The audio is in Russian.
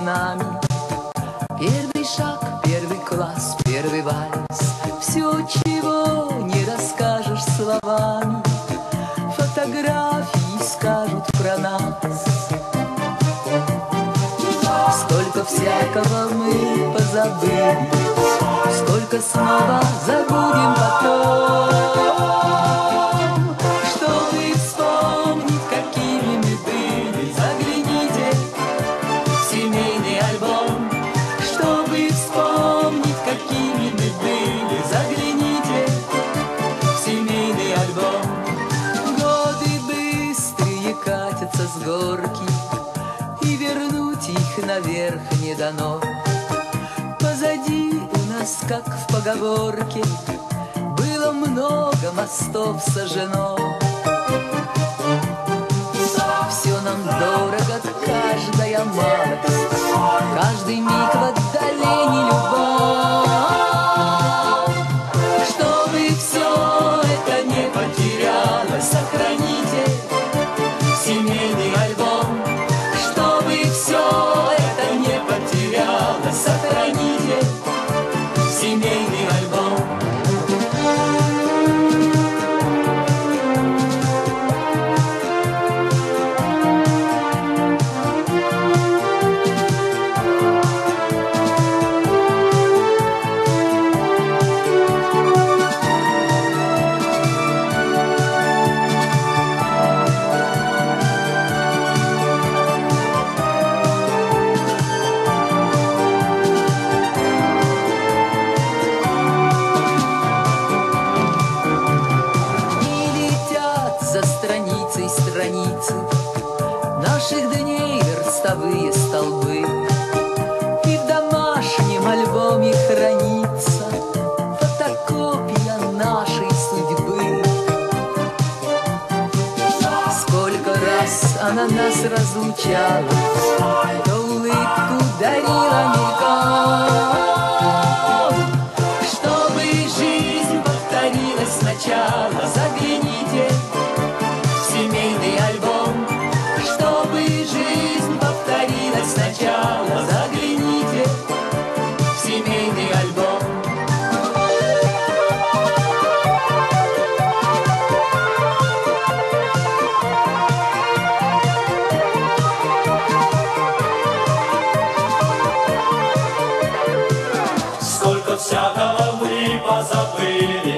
нами. Первый шаг, первый класс, первый вальс, Все, чего не расскажешь словами, Фотографии скажут про нас. Сколько всякого мы позабыли, Сколько снова забудем потом. Горки, И вернуть их наверх не дано. Позади у нас, как в поговорке, Было много мостов сожжено. Все нам дорого, каждая малость, Каждый миг в Наших дней верстовые столбы. И в домашнем альбоме хранится. Фотокопия нашей судьбы. Сколько раз она нас разлучала То улыбку дарила мельком Сколько всякого мы позабыли,